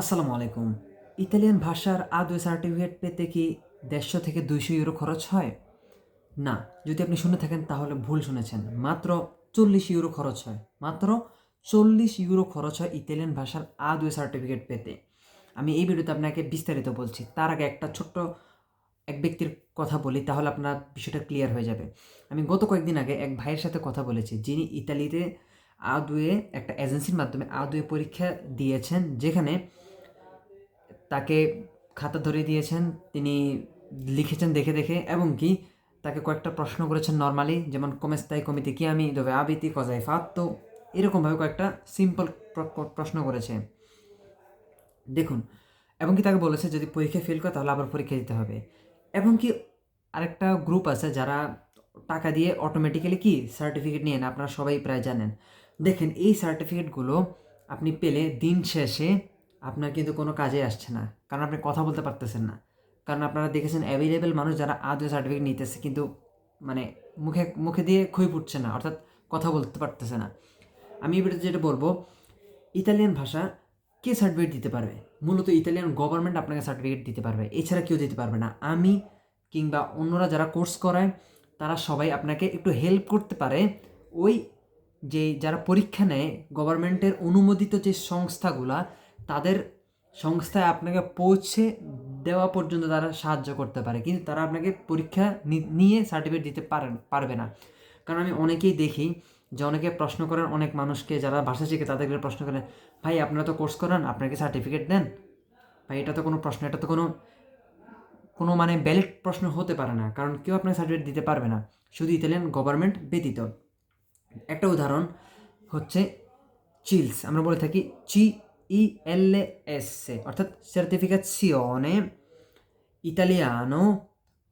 আসসালামু আলাইকুম। ইতালিয়ান ভাষার আদৌ সার্টিফিকেট পেতে কি দেড়শো থেকে দুইশো ইউরো খরচ হয়? না, যদি আপনি শুনে থাকেন তাহলে ভুল শুনেছেন। মাত্র চল্লিশ ইউরো খরচ হয়। মাত্র চল্লিশ ইউরো খরচ হয় ইতালিয়ান ভাষার আদৌ সার্টিফিকেট পেতে। আমি এই ভিডিওতে আপনাকে বিস্তারিত বলছি। তার আগে একটা ছোট্ট এক ব্যক্তির কথা বলি, তাহলে আপনার বিষয়টা ক্লিয়ার হয়ে যাবে। আমি গত কয়েকদিন আগে এক ভাইয়ের সাথে কথা বলেছি, যিনি ইতালিতে আদুয়ে একটা এজেন্সির মাধ্যমে আদুয়ে পরীক্ষা দিয়েছেন, যেখানে তাকে খাতা ধরিয়ে দিয়েছেন। তিনি লিখেছেন দেখে দেখে এবং কি তাকে কয়েকটা প্রশ্ন করেছেন নর্মালি যেমন কমেস্তাই কমিতে কি আমি? দবে আবিতি কজাই ফাত্তো এরকমভাবে কয়েকটা সিম্পল প্রশ্ন করেছে। দেখুন, এবং কি তাকে বলেছে, যদি পরীক্ষা ফেল করে, তাহলে আবার পরীক্ষা দিতে হবে। এবং কি আরেকটা গ্রুপ আছে যারা টাকা দিয়ে অটোমেটিক্যালি কি সার্টিফিকেট নিয়ে আপনারা সবাই প্রায় জানেন। দেখেন, এই সার্টিফিকেটগুলো আপনি পেলে দিন শেষে আপনার কিন্তু কোনো কাজে আসছে না। কারণ আপনি কথা বলতে পারতেছেন না। কারণ আপনারা দেখেছেন অ্যাভেলেবেল মানুষ যারা আদৌ সার্টিফিকেট নিতেছে কিন্তু মানে মুখে মুখে দিয়ে খুঁই ফুটছে না, অর্থাৎ কথা বলতে পারতেছে না। আমি এবারে যেটা বলব, ইতালিয়ান ভাষা কে সার্টিফিকেট দিতে পারবে? মূলত ইতালিয়ান গভর্নমেন্ট আপনাকে সার্টিফিকেট দিতে পারবে। এছাড়া কেউ দিতে পারবে না। আমি কিংবা অন্যরা যারা কোর্স করায়, তারা সবাই আপনাকে একটু হেল্প করতে পারে ওই যে যারা পরীক্ষা নেয় গভর্নমেন্টের অনুমোদিত যে সংস্থাগুলা তাদের সংস্থায় আপনাকে পৌঁছে দেওয়া পর্যন্ত তারা সাহায্য করতে পারে। কিন্তু তারা আপনাকে পরীক্ষা নিয়ে সার্টিফিকেট দিতে পারেন, পারবে না। কারণ আমি অনেকেই দেখি যে অনেকে প্রশ্ন করেন, অনেক মানুষকে যারা ভাষা শিখে তাদেরকে প্রশ্ন করেন, ভাই, আপনারা তো কোর্স করান আপনাকে সার্টিফিকেট দেন? ভাই, এটা তো কোনো প্রশ্ন, এটা তো কোনো কোনো মানে ব্যালিড প্রশ্ন হতে পারে না। কারণ কেউ আপনাকে সার্টিফিকেট দিতে পারবে না। শুধু ইতালিয়ান গভর্নমেন্ট ব্যতীত। একটা উদাহরণ হচ্ছে চিলস। আমরা বলে থাকি চি এস অর্থাৎ সার্টিফিকেশনে ইতালিয়ানো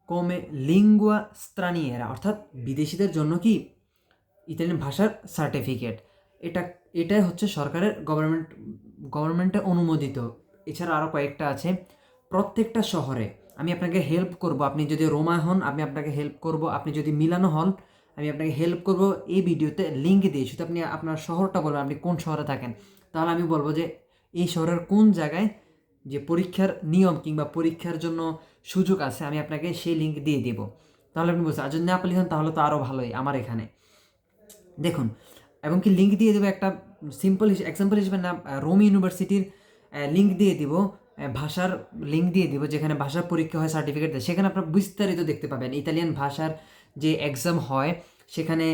কমে লিঙ্গুয়া স্ত্রানিয়েরা অর্থাৎ বিদেশিদের জন্য কি? ইতালিয়ান ভাষার সার্টিফিকেট এটা এটাই হচ্ছে সরকারের গভর্নমেন্ট গভর্নমেন্টে অনুমোদিত। এছাড়া আরও কয়েকটা আছে। প্রত্যেকটা শহরে আমি আপনাকে হেল্প করব। আপনি যদি রোমা হন আমি আপনাকে হেল্প করব। আপনি যদি মিলানো হন আমি আপনাকে হেল্প করব। এই ভিডিওতে লিঙ্ক দিয়ে। শুধু আপনি আপনার শহরটা বলবেন আপনি কোন শহরে থাকেন? তাহলে আমি বলব যে এই শহরের কোন জায়গায় যে পরীক্ষার নিয়ম কিংবা পরীক্ষার জন্য সুযোগ আছে, আমি আপনাকে সেই লিঙ্ক দিয়ে দেবো। তাহলে আপনি বুঝতে আর যদি না পেলে হন তাহলে তো আরও ভালোই, আমার এখানে। দেখুন, এবং কি লিঙ্ক দিয়ে দেবো একটা সিম্পল এক্সাম্পল হিসেবে না রোম ইউনিভার্সিটির লিঙ্ক দিয়ে দিব ভাষার লিঙ্ক দিয়ে দিব, যেখানে ভাষার পরীক্ষা হয় সার্টিফিকেট দেয়। সেখানে আপনার বিস্তারিত দেখতে পাবেন। ইতালিয়ান ভাষার যে এক্সাম হয়, সেখানে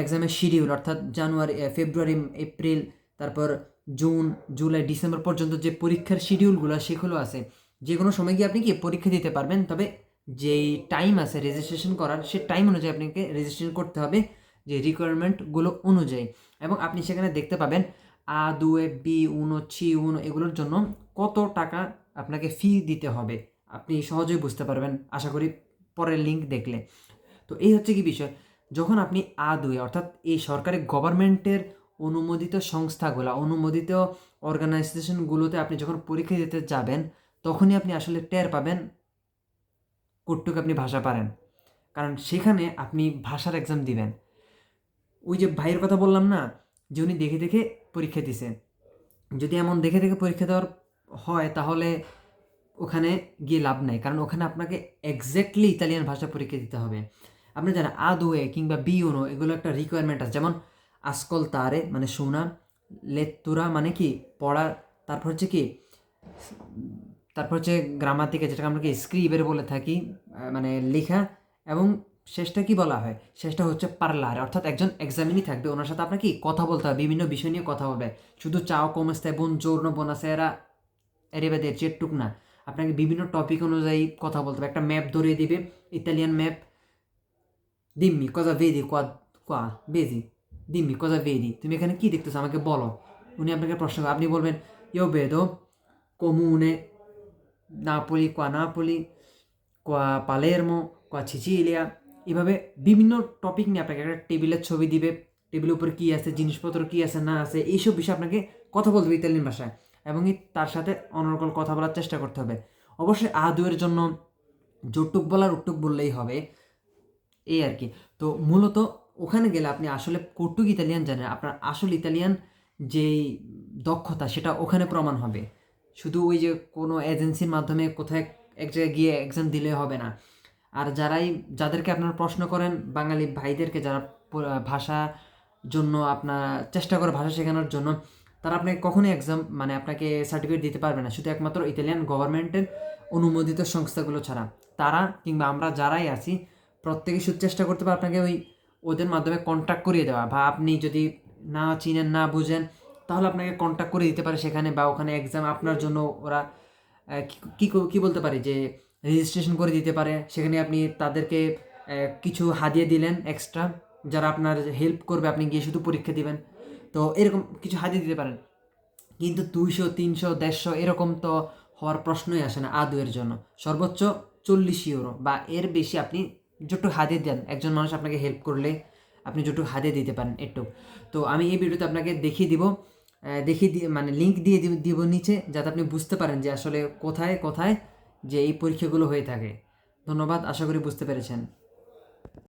এক্সামের শিডিউল অর্থাৎ জানুয়ারি ফেব্রুয়ারি এপ্রিল তারপর জুন, জুলাই, ডিসেম্বর পর্যন্ত যে পরীক্ষার শিডিউলগুলো সেগুলো আছে যে কোনো সময় গিয়ে আপনি কি পরীক্ষা দিতে পারবেন? তবে যেই টাইম আছে রেজিস্ট্রেশন করার সে টাইম অনুযায়ী আপনাকে রেজিস্ট্রেশন করতে হবে যে রিকোয়ারমেন্টগুলো অনুযায়ী। এবং আপনি সেখানে দেখতে পাবেন আ দুয়ে বি উনো ছি, উনো, এগুলোর জন্য কত টাকা আপনাকে ফি দিতে হবে, আপনি সহজেই বুঝতে পারবেন। আশা করি পরের লিঙ্ক দেখলে। তো এই হচ্ছে কি বিষয়? যখন আপনি আ দুয়ে অর্থাৎ এই সরকারি গভর্নমেন্টের অনুমোদিত সংস্থাগুলো, অনুমোদিত অর্গানাইজেশনগুলোতে আপনি যখন পরীক্ষা দিতে যাবেন, তখনই আপনি আসলে টের পাবেন কতটুকু আপনি ভাষা পারেন। কারণ সেখানে আপনি ভাষার এক্সাম দিবেন। ওই যে ভাইয়ের কথা বললাম না, যে উনি দেখে দেখে পরীক্ষা দিছে। যদি এমন দেখে দেখে পরীক্ষা দেওয়ার হয়, তাহলে ওখানে গিয়ে লাভ নাই। কারণ ওখানে আপনাকে এক্স্যাক্টলি ইতালিয়ান ভাষা পরীক্ষা দিতে হবে। আপনি জানেন আদোয়ে কিংবা বিউনো এগুলো একটা রিকোয়ারমেন্ট আছে। যেমন আসকল তারে মানে শোনা, লেত্তুরা মানে কি, পড়া, তারপর হচ্ছে কি, তারপর হচ্ছে গ্রামাতিকে যেটাকে আমরা কি, স্ক্রিবের বলে থাকি মানে লেখা, এবং শেষটা কি বলা হয়? শেষটা হচ্ছে পার্লার, অর্থাৎ একজন এক্সামিনই থাকবে, ওনার সাথে আপনার কি কথা বলতে হবে, বিভিন্ন বিষয় নিয়ে কথা বলবে। শুধু চাও কমেস্তায় বোন, জোর বোনাসে, এরা এরিবেদের চেটটুক না। আপনাকে বিভিন্ন টপিক অনুযায়ী কথা বলতে হবে। একটা ম্যাপ ধরিয়ে দিবে ইতালিয়ান ম্যাপ দিম্মি কজা বেদি কোয়া কোয়া দিম্মি কজা ভেদি তুমি এখানে কি দেখতেছো? আমাকে বলো। উনি আপনাকে প্রশ্ন আপনি বলবেন ইও বেদো, কমুনে নাপোলি কোয়া নাপোলি কোয়া পালেরমো কোয়া সিচিলিয়া এভাবে বিভিন্ন টপিক নিয়ে আপনাকে একটা টেবিলের ছবি দিবে। টেবিলের উপর কী আছে, জিনিসপত্র কী আছে, না আছে, এইসব বিষয়ে আপনাকে কথা বলতে হবে ইতালিয়ান ভাষায়। এবং তার সাথে অনর্গল কথা বলার চেষ্টা করতে হবে। অবশ্যই আদুয়ের জন্য যটুক বলার উটুক বললেই হবে। এই আর কি। তো মূলত ওখানে গেলে আপনি আসলে কটুক ইতালিয়ান জানেন, আপনার আসল ইতালিয়ান যেই দক্ষতা সেটা ওখানে প্রমাণ হবে। শুধু ওই যে কোনো এজেন্সির মাধ্যমে কোথায় এক জায়গায় গিয়ে এক্সাম দিলে হবে না। আর যারাই, যাদেরকে আপনারা প্রশ্ন করেন, বাঙালি ভাইদেরকে যারা ভাষা জন্য আপনার চেষ্টা করে ভাষা শেখানোর জন্য, তারা আপনাকে কখনোই এক্সাম মানে আপনাকে সার্টিফিকেট দিতে পারবে না। শুধু একমাত্র ইতালিয়ান গভর্নমেন্টের অনুমোদিত সংস্থাগুলো ছাড়া। তারা কিংবা আমরা যারাই আছি, প্রত্যেকে শুধু চেষ্টা করতে পারে আপনাকে ওই ওদের মাধ্যমে কন্ট্যাক্ট করিয়ে দেওয়া বা আপনি যদি না চিনেন, না বুঝেন, তাহলে আপনাকে কন্ট্যাক্ট করে দিতে পারে সেখানে বা ওখানে এক্সাম আপনার জন্য ওরা কি- কি বলতে পারে যে রেজিস্ট্রেশন করে দিতে পারে। সেখানে আপনি তাদেরকে কিছু হাদিয়ে দিলেন এক্সট্রা যারা আপনার হেল্প করবে, আপনি গিয়ে শুধু পরীক্ষা দিবেন। তো এরকম কিছু হাদিয়ে দিতে পারেন। কিন্তু দুইশো, তিনশো, দেড়শো এরকম তো হওয়ার প্রশ্নই আসে না আদৌ এর জন্য। সর্বোচ্চ চল্লিশ ইউরো বা এর বেশি আপনি যতটুকু হাতে দেন। একজন মানুষ আপনাকে হেল্প করলে আপনি জুটু হাতে দিতে পারেন একটু। তো আমি এই ভিডিওতে আপনাকে দেখিয়ে দিব দেখিয়ে দিয়ে মানে লিঙ্ক দিয়ে দিব নিচে যাতে আপনি বুঝতে পারেন যে আসলে কোথায় কোথায় যে এই পরীক্ষাগুলো হয়ে থাকে। ধন্যবাদ, আশা করি বুঝতে পেরেছেন।